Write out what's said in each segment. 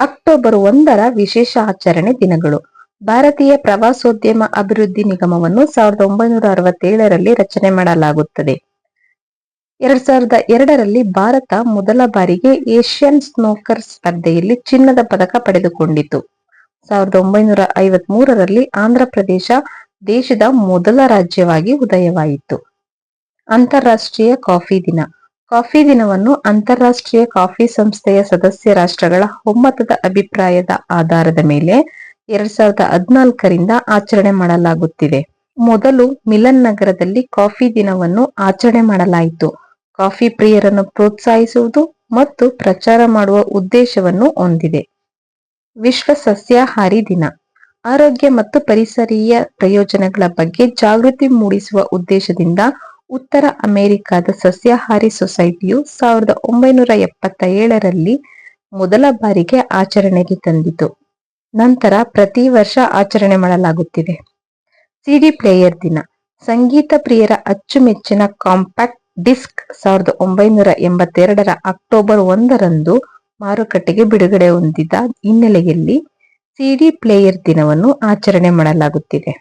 October ಒಂದರ ವಿಶೇಷ ಆಚರಣೆ ದಿನಗಳು. ಭಾರತೀಯ ಪ್ರವಾಸೋದ್ಯಮ ಅಭಿವೃದ್ಧಿ ನಿಗಮವನ್ನು ಸಾವಿರದ ಒಂಬೈನೂರ ಅರವತ್ತೇಳರಲ್ಲಿ ರಚನೆ ಮಾಡಲಾಗುತ್ತದೆ. ಎರಡ್ ಸಾವಿರದ ಎರಡರಲ್ಲಿ ಭಾರತ ಮೊದಲ ಬಾರಿಗೆ ಏಷ್ಯನ್ ಸ್ನೋಕರ್ ಸ್ಪರ್ಧೆಯಲ್ಲಿ ಚಿನ್ನದ ಪದಕ ಪಡೆದುಕೊಂಡಿತು. ಸಾವಿರದ ಒಂಬೈನೂರ ಐವತ್ ಮೂರರಲ್ಲಿ ಆಂಧ್ರ ಪ್ರದೇಶ ದೇಶದ ಮೊದಲ ರಾಜ್ಯವಾಗಿ ಉದಯವಾಯಿತು. ಅಂತಾರಾಷ್ಟ್ರೀಯ ಕಾಫಿ ದಿನ. ಕಾಫಿ ದಿನವನ್ನು ಅಂತಾರಾಷ್ಟ್ರೀಯ ಕಾಫಿ ಸಂಸ್ಥೆಯ ಸದಸ್ಯ ರಾಷ್ಟ್ರಗಳ ಒಮ್ಮತದ ಅಭಿಪ್ರಾಯದ ಆಧಾರದ ಮೇಲೆ ಎರಡ್ ಸಾವಿರದ ಹದಿನಾಲ್ಕರಿಂದ ಆಚರಣೆ ಮಾಡಲಾಗುತ್ತಿದೆ. ಮೊದಲು ಮಿಲನ್ ನಗರದಲ್ಲಿ ಕಾಫಿ ದಿನವನ್ನು ಆಚರಣೆ ಮಾಡಲಾಯಿತು. ಕಾಫಿ ಪ್ರಿಯರನ್ನು ಪ್ರೋತ್ಸಾಹಿಸುವುದು ಮತ್ತು ಪ್ರಚಾರ ಮಾಡುವ ಉದ್ದೇಶವನ್ನು ಹೊಂದಿದೆ. ವಿಶ್ವ ಸಸ್ಯಾಹಾರಿ ದಿನ. ಆರೋಗ್ಯ ಮತ್ತು ಪರಿಸರೀಯ ಪ್ರಯೋಜನಗಳ ಬಗ್ಗೆ ಜಾಗೃತಿ ಮೂಡಿಸುವ ಉದ್ದೇಶದಿಂದ ಉತ್ತರ ಅಮೆರಿಕದ ಸಸ್ಯಾಹಾರಿ ಸೊಸೈಟಿಯು ಸಾವಿರದ ಒಂಬೈನೂರ ಎಪ್ಪತ್ತ ಏಳರಲ್ಲಿ ಮೊದಲ ಬಾರಿಗೆ ಆಚರಣೆಗೆ ತಂದಿತು. ನಂತರ ಪ್ರತಿ ವರ್ಷ ಆಚರಣೆ ಮಾಡಲಾಗುತ್ತಿದೆ. ಸಿಡಿ ಪ್ಲೇಯರ್ ದಿನ. ಸಂಗೀತ ಪ್ರಿಯರ ಅಚ್ಚುಮೆಚ್ಚಿನ ಕಾಂಪ್ಯಾಕ್ಟ್ ಡಿಸ್ಕ್ ಸಾವಿರದ ಒಂಬೈನೂರ ಎಂಬತ್ತೆರಡರ ಅಕ್ಟೋಬರ್ ಒಂದರಂದು ಮಾರುಕಟ್ಟೆಗೆ ಬಿಡುಗಡೆ ಹೊಂದಿದ ಹಿನ್ನೆಲೆಯಲ್ಲಿ ಸಿಡಿ ಪ್ಲೇಯರ್ ದಿನವನ್ನು ಆಚರಣೆ ಮಾಡಲಾಗುತ್ತಿದೆ.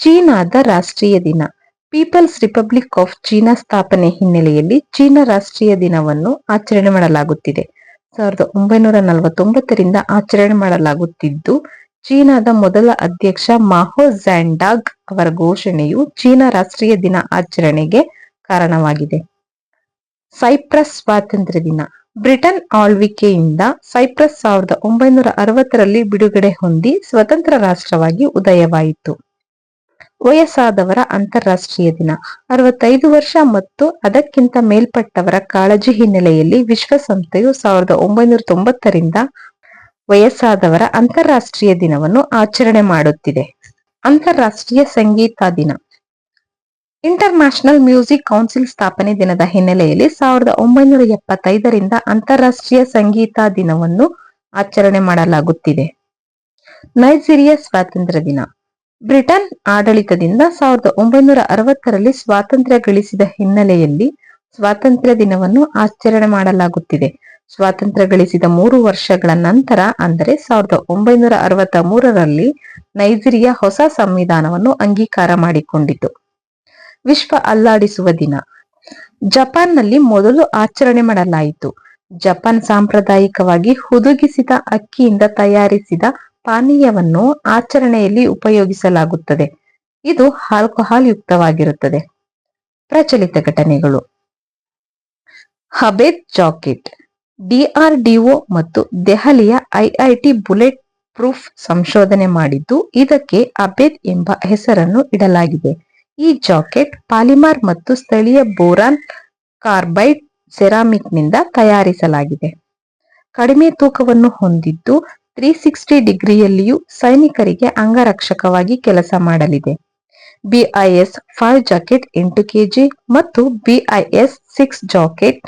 ಚೀನಾದ ರಾಷ್ಟ್ರೀಯ ದಿನ. ಪೀಪಲ್ಸ್ ರಿಪಬ್ಲಿಕ್ ಆಫ್ ಚೀನಾ ಸ್ಥಾಪನೆ ಹಿನ್ನೆಲೆಯಲ್ಲಿ ಚೀನಾ ರಾಷ್ಟ್ರೀಯ ದಿನವನ್ನು ಆಚರಣೆ ಮಾಡಲಾಗುತ್ತಿದೆ. ಸಾವಿರದ ಒಂಬೈನೂರ ನಲವತ್ತೊಂಬತ್ತರಿಂದ ಆಚರಣೆ ಮಾಡಲಾಗುತ್ತಿದ್ದು, ಚೀನಾದ ಮೊದಲ ಅಧ್ಯಕ್ಷ ಮಾಹೋ ಝ್ಯಾಂಡಾಗ್ ಅವರ ಘೋಷಣೆಯು ಚೀನಾ ರಾಷ್ಟ್ರೀಯ ದಿನ ಆಚರಣೆಗೆ ಕಾರಣವಾಗಿದೆ. ಸೈಪ್ರಸ್ ಸ್ವಾತಂತ್ರ್ಯ ದಿನ. ಬ್ರಿಟನ್ ಆಳ್ವಿಕೆಯಿಂದ ಸೈಪ್ರಸ್ ಸಾವಿರದ ಒಂಬೈನೂರ ಅರವತ್ತರಲ್ಲಿ ಬಿಡುಗಡೆ ಹೊಂದಿ ಸ್ವತಂತ್ರ ರಾಷ್ಟ್ರವಾಗಿ ಉದಯವಾಯಿತು. ವಯಸ್ಸಾದವರ ಅಂತಾರಾಷ್ಟ್ರೀಯ ದಿನ. ಅರವತ್ತೈದು ವರ್ಷ ಮತ್ತು ಅದಕ್ಕಿಂತ ಮೇಲ್ಪಟ್ಟವರ ಕಾಳಜಿ ಹಿನ್ನೆಲೆಯಲ್ಲಿ ವಿಶ್ವಸಂಸ್ಥೆಯು ಸಾವಿರದ ಒಂಬೈನೂರ ತೊಂಬತ್ತರಿಂದ ವಯಸ್ಸಾದವರ ಅಂತಾರಾಷ್ಟ್ರೀಯ ದಿನವನ್ನು ಆಚರಣೆ ಮಾಡುತ್ತಿದೆ. ಅಂತಾರಾಷ್ಟ್ರೀಯ ಸಂಗೀತ ದಿನ. ಇಂಟರ್ ನ್ಯಾಷನಲ್ ಮ್ಯೂಸಿಕ್ ಕೌನ್ಸಿಲ್ ಸ್ಥಾಪನೆ ದಿನದ ಹಿನ್ನೆಲೆಯಲ್ಲಿ ಸಾವಿರದ ಒಂಬೈನೂರ ಎಪ್ಪತ್ತೈದರಿಂದ ಅಂತಾರಾಷ್ಟ್ರೀಯ ಸಂಗೀತ ದಿನವನ್ನು ಆಚರಣೆ ಮಾಡಲಾಗುತ್ತಿದೆ. ನೈಜೀರಿಯಾ ಸ್ವಾತಂತ್ರ್ಯ ದಿನ. ಬ್ರಿಟನ್ ಆಡಳಿತದಿಂದ ಸಾವಿರದ ಒಂಬೈನೂರ ಅರವತ್ತರಲ್ಲಿ ಸ್ವಾತಂತ್ರ್ಯ ಗಳಿಸಿದ ಹಿನ್ನೆಲೆಯಲ್ಲಿ ಸ್ವಾತಂತ್ರ್ಯ ದಿನವನ್ನು ಆಚರಣೆ ಮಾಡಲಾಗುತ್ತಿದೆ. ಸ್ವಾತಂತ್ರ್ಯ ಗಳಿಸಿದ ಮೂರು ವರ್ಷಗಳ ನಂತರ, ಅಂದರೆ ಸಾವಿರದ ಒಂಬೈನೂರ ಅರವತ್ತ ಮೂರರಲ್ಲಿ ನೈಜೀರಿಯಾ ಹೊಸ ಸಂವಿಧಾನವನ್ನು ಅಂಗೀಕಾರ ಮಾಡಿಕೊಂಡಿತು. ವಿಶ್ವ ಅಲ್ಲಾಡಿಸುವ ದಿನ. ಜಪಾನ್ನಲ್ಲಿ ಮೊದಲು ಆಚರಣೆ ಮಾಡಲಾಯಿತು. ಜಪಾನ್ ಸಾಂಪ್ರದಾಯಿಕವಾಗಿ ಹುದುಗಿಸಿದ ಅಕ್ಕಿಯಿಂದ ತಯಾರಿಸಿದ ಪಾನೀಯವನ್ನು ಆಚರಣೆಯಲ್ಲಿ ಉಪಯೋಗಿಸಲಾಗುತ್ತದೆ. ಇದು ಆಲ್ಕೋಹಾಲ್ ಯುಕ್ತವಾಗಿರುತ್ತದೆ. ಪ್ರಚಲಿತ ಘಟನೆಗಳು. ಹಬೇದ್ ಜಾಕೆಟ್ ಡಿಆರ್ಡಿಒ ಮತ್ತು ದೆಹಲಿಯ ಐಐಟಿ ಬುಲೆಟ್ ಪ್ರೂಫ್ ಸಂಶೋಧನೆ ಮಾಡಿದ್ದು, ಇದಕ್ಕೆ ಅಬೇದ್ ಎಂಬ ಹೆಸರನ್ನು ಇಡಲಾಗಿದೆ. ಈ ಜಾಕೆಟ್ ಪಾಲಿಮರ್ ಮತ್ತು ಸ್ಥಳೀಯ ಬೋರಾನ್ ಕಾರ್ಬೈಡ್ ಸೆರಾಮಿಕ್ನಿಂದ ತಯಾರಿಸಲಾಗಿದೆ. ಕಡಿಮೆ ತೂಕವನ್ನು ಹೊಂದಿದ್ದು ತ್ರೀ ಸಿಕ್ಸ್ಟಿ ಡಿಗ್ರಿಯಲ್ಲಿಯೂ ಸೈನಿಕರಿಗೆ ಅಂಗರಕ್ಷಕವಾಗಿ ಕೆಲಸ ಮಾಡಲಿದೆ. ಬಿಐಎಸ್ ಫೈವ್ ಜಾಕೆಟ್ ಎಂಟು ಕೆಜಿ ಮತ್ತು ಬಿಐಎಸ್ ಸಿಕ್ಸ್ ಜಾಕೆಟ್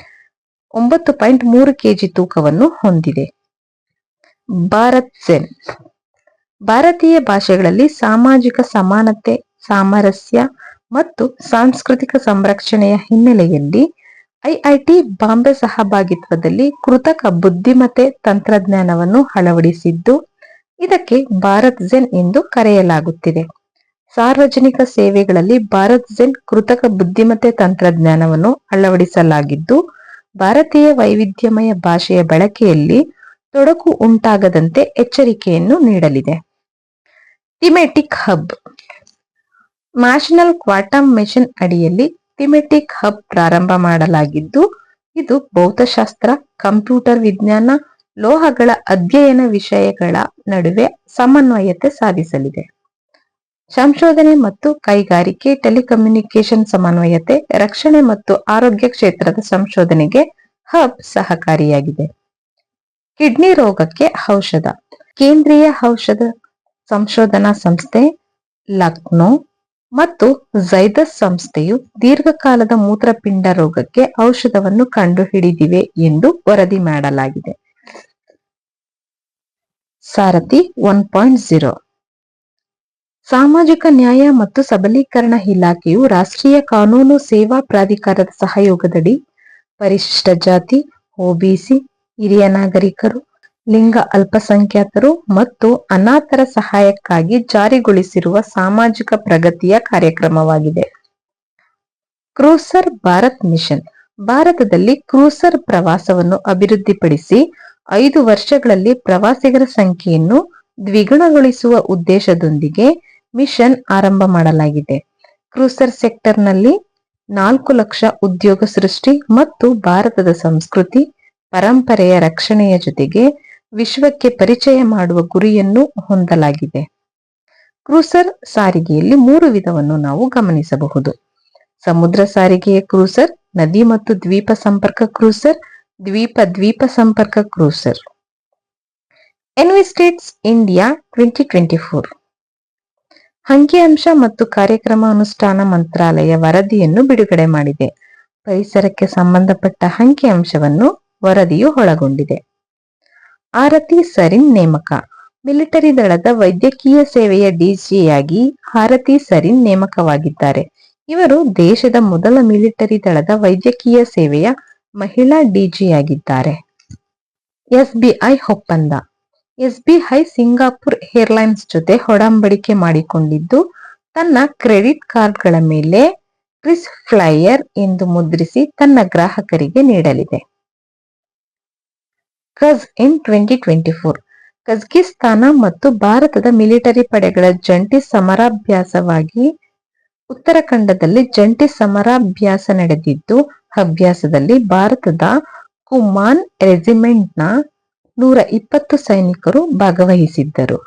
ಒಂಬತ್ತು ಪಾಯಿಂಟ್ ಮೂರು ಕೆಜಿ ತೂಕವನ್ನು ಹೊಂದಿದೆ. ಭಾರತ್ ಸೆನ್ ಭಾರತೀಯ ಭಾಷೆಗಳಲ್ಲಿ ಸಾಮಾಜಿಕ ಸಮಾನತೆ, ಸಾಮರಸ್ಯ ಮತ್ತು ಸಾಂಸ್ಕೃತಿಕ ಸಂರಕ್ಷಣೆಯ ಹಿನ್ನೆಲೆಯಲ್ಲಿ ಐಐಟಿ ಬಾಂಬೆ ಸಹಭಾಗಿತ್ವದಲ್ಲಿ ಕೃತಕ ಬುದ್ಧಿಮತ್ತೆ ತಂತ್ರಜ್ಞಾನವನ್ನು ಅಳವಡಿಸಿದ್ದು, ಇದಕ್ಕೆ ಭಾರತ್ ಜೆನ್ ಎಂದು ಕರೆಯಲಾಗುತ್ತಿದೆ. ಸಾರ್ವಜನಿಕ ಸೇವೆಗಳಲ್ಲಿ ಭಾರತ್ ಜೆನ್ ಕೃತಕ ಬುದ್ಧಿಮತ್ತೆ ತಂತ್ರಜ್ಞಾನವನ್ನು ಅಳವಡಿಸಲಾಗಿದ್ದು, ಭಾರತೀಯ ವೈವಿಧ್ಯಮಯ ಭಾಷೆಯ ಬಳಕೆಯಲ್ಲಿ ತೊಡಕು ಉಂಟಾಗದಂತೆ ಎಚ್ಚರಿಕೆಯನ್ನು ನೀಡಲಿದೆ. Thematic hub, national quantum mission ಅಡಿಯಲ್ಲಿ ಥಿಮೆಟಿಕ್ ಹಬ್ ಪ್ರಾರಂಭ ಮಾಡಲಾಗಿದ್ದು, ಇದು ಭೌತಶಾಸ್ತ್ರ, ಕಂಪ್ಯೂಟರ್ ವಿಜ್ಞಾನ, ಲೋಹಗಳ ಅಧ್ಯಯನ ವಿಷಯಗಳ ನಡುವೆ ಸಮನ್ವಯತೆ ಸಾಧಿಸಲಿದೆ. ಸಂಶೋಧನೆ ಮತ್ತು ಕೈಗಾರಿಕೆ ಟೆಲಿಕಮ್ಯುನಿಕೇಶನ್ ಸಮನ್ವಯತೆ, ರಕ್ಷಣೆ ಮತ್ತು ಆರೋಗ್ಯ ಕ್ಷೇತ್ರದ ಸಂಶೋಧನೆಗೆ ಹಬ್ ಸಹಕಾರಿಯಾಗಿದೆ. ಕಿಡ್ನಿ ರೋಗಕ್ಕೆ ಔಷಧ, ಕೇಂದ್ರೀಯ ಔಷಧ ಸಂಶೋಧನಾ ಸಂಸ್ಥೆ ಲಕ್ನೋ ಮತ್ತು ಝೈದಸ್ ಸಂಸ್ಥೆಯು ದೀರ್ಘಕಾಲದ ಮೂತ್ರಪಿಂಡ ರೋಗಕ್ಕೆ ಔಷಧವನ್ನು ಕಂಡುಹಿಡಿದಿವೆ ಎಂದು ವರದಿ ಮಾಡಲಾಗಿದೆ. ಸಾರಥಿ ಒನ್ ಪಾಯಿಂಟ್ ಜೀರೋ ಸಾಮಾಜಿಕ ನ್ಯಾಯ ಮತ್ತು ಸಬಲೀಕರಣ ಇಲಾಖೆಯು ರಾಷ್ಟ್ರೀಯ ಕಾನೂನು ಸೇವಾ ಪ್ರಾಧಿಕಾರದ ಸಹಯೋಗದಡಿ ಪರಿಶಿಷ್ಟ ಜಾತಿ ಒಬಿಸಿ ಹಿರಿಯ ನಾಗರಿಕರು ಲಿಂಗ ಅಲ್ಪಸಂಖ್ಯಾತರು ಮತ್ತು ಅನಾಥರ ಸಹಾಯಕ್ಕಾಗಿ ಜಾರಿಗೊಳಿಸಿರುವ ಸಾಮಾಜಿಕ ಪ್ರಗತಿಯ ಕಾರ್ಯಕ್ರಮವಾಗಿದೆ. Cruiser Bharat mission. ಭಾರತದಲ್ಲಿ ಕ್ರೂಸರ್ ಪ್ರವಾಸವನ್ನು ಅಭಿವೃದ್ಧಿಪಡಿಸಿ ಐದು ವರ್ಷಗಳಲ್ಲಿ ಪ್ರವಾಸಿಗರ ಸಂಖ್ಯೆಯನ್ನು ದ್ವಿಗುಣಗೊಳಿಸುವ ಉದ್ದೇಶದೊಂದಿಗೆ ಮಿಷನ್ ಆರಂಭ ಮಾಡಲಾಗಿದೆ. ಕ್ರೂಸರ್ ಸೆಕ್ಟರ್ನಲ್ಲಿ ನಾಲ್ಕು ಲಕ್ಷ ಉದ್ಯೋಗ ಸೃಷ್ಟಿ ಮತ್ತು ಭಾರತದ ಸಂಸ್ಕೃತಿ, ಪರಂಪರೆಯ ರಕ್ಷಣೆಯ ಜೊತೆಗೆ ವಿಶ್ವಕ್ಕೆ ಪರಿಚಯ ಮಾಡುವ ಗುರಿಯನ್ನು ಹೊಂದಲಾಗಿದೆ. ಕ್ರೂಸರ್ ಸಾರಿಗೆಯಲ್ಲಿ ಮೂರು ವಿಧವನ್ನು ನಾವು ಗಮನಿಸಬಹುದು. ಸಮುದ್ರ ಸಾರಿಗೆಯ ಕ್ರೂಸರ್, ನದಿ ಮತ್ತು ದ್ವೀಪ ಸಂಪರ್ಕ ಕ್ರೂಸರ್, ದ್ವೀಪ ದ್ವೀಪ ಸಂಪರ್ಕ cruiser. EnviStats India twenty twenty four ಅಂಕಿಅಂಶ ಮತ್ತು ಕಾರ್ಯಕ್ರಮ ಅನುಷ್ಠಾನ ಮಂತ್ರಾಲಯ ವರದಿಯನ್ನು ಬಿಡುಗಡೆ ಮಾಡಿದೆ. ಪರಿಸರಕ್ಕೆ ಸಂಬಂಧಪಟ್ಟ ಅಂಕಿಅಂಶವನ್ನು ವರದಿಯು ಒಳಗೊಂಡಿದೆ. ಆರತಿ ಸರಿನ್ ನೇಮಕ. ಮಿಲಿಟರಿ ದಳದ ವೈದ್ಯಕೀಯ ಸೇವೆಯ ಡಿಜಿಯಾಗಿ ಆರತಿ ಸರಿನ್ ನೇಮಕವಾಗಿದ್ದಾರೆ. ಇವರು ದೇಶದ ಮೊದಲ ಮಿಲಿಟರಿ ದಳದ ವೈದ್ಯಕೀಯ ಸೇವೆಯ ಮಹಿಳಾ ಡಿಜಿಯಾಗಿದ್ದಾರೆ ಎಸ್ಬಿಐ ಒಪ್ಪಂದ. ಎಸ್ಬಿಐ ಸಿಂಗಾಪುರ್ ಏರ್ಲೈನ್ಸ್ ಜೊತೆ ಹೊಡಂಬಡಿಕೆ ಮಾಡಿಕೊಂಡಿದ್ದು, ತನ್ನ ಕ್ರೆಡಿಟ್ ಕಾರ್ಡ್ಗಳ ಮೇಲೆ ಕ್ರಿಸ್ ಫ್ಲೈಯರ್ ಎಂದು ಮುದ್ರಿಸಿ ತನ್ನ ಗ್ರಾಹಕರಿಗೆ ನೀಡಲಿದೆ. ಕಜ್ ಇನ್ ಟ್ವೆಂಟಿ ಟ್ವೆಂಟಿ ಫೋರ್ ಕಜಕಿಸ್ತಾನ ಮತ್ತು ಭಾರತದ ಮಿಲಿಟರಿ ಪಡೆಗಳ ಜಂಟಿ ಸಮರಾಭ್ಯಾಸವಾಗಿ ಉತ್ತರಾಖಂಡದಲ್ಲಿ ಜಂಟಿ ಸಮರಾಭ್ಯಾಸ ನಡೆದಿದ್ದು ಅಭ್ಯಾಸದಲ್ಲಿ ಭಾರತದ ಕುಮಾನ್ ರೆಜಿಮೆಂಟ್ನ ನೂರ ಇಪ್ಪತ್ತು ಸೈನಿಕರು ಭಾಗವಹಿಸಿದ್ದರು.